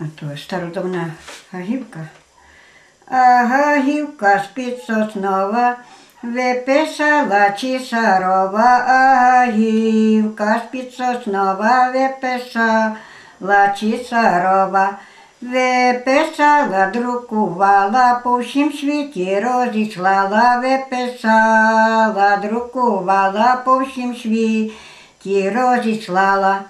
А то стародавна гагівка. А гагівка з-під соснова виписала чісарова, а гагівка з-під соснова виписала чісарова. Виписала, друкувала, по всім світі розіслала, виписала, друкувала, по всім світі розіслала.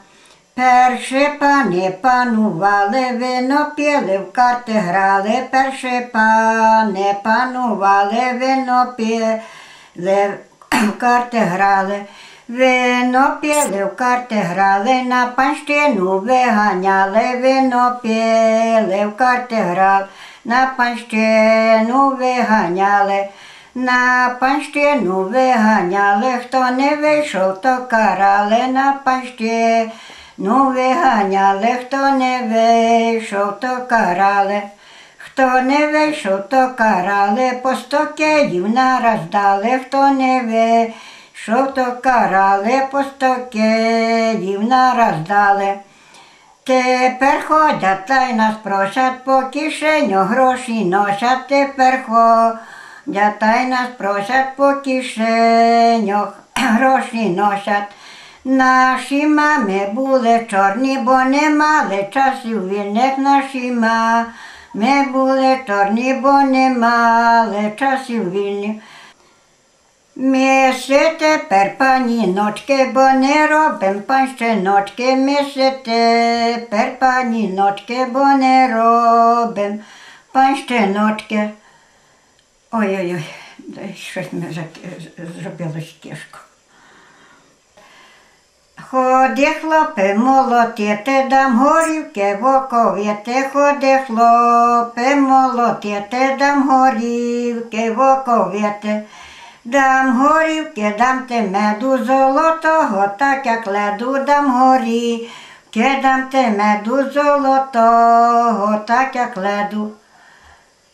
Перші пани панували, вино пили, в карти грали, перші пани панували, вино пили, в карти грали, вино пили, в карти грали, на панщину виганяли, вино пили, в карти грали, на панщину виганяли. На панщину виганяли, хто не вийшов, то карали. На панщину виганяли, хто не вийшов, то карали. Хто не вийшов, то карали, по сто кеїв нараз хто не вийшов, то карали, по сто кеїв нараз дали. Тепер ходять та й нас просять, по кишеню гроші носять, тепер ходять та й нас просять, по кишеню гроші носять. Наші мами були чорні, бо не мали часів вільних. Наші мами були чорні, бо не мали часів вільних. Ми си тепер паніночки, бо не робим панщиночки, ми си тепер паніночки, бо не робим панщиночки. Ой-ой-ой, дай щось ми зак- зробилось тяжко. Ходи, хлопе, молотити, дам горівки воков'яти, ходи, хлопе, молотити, дам горівки воков'яти. Дам горівки, дам ти меду золотого, так як леду дам горівки, дам ти меду золотого, так як леду.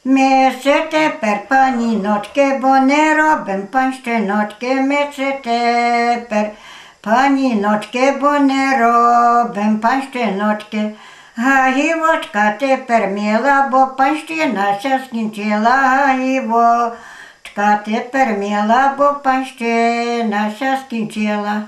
Ми си тепер паніночки, бо не робим панщиночки, ми си тепер паніночки, бо не робим панщиночки. Гагівочка тепер міла, бо панщина ся скінчила, гагівочка тепер міла, бо панщина ся скінчила.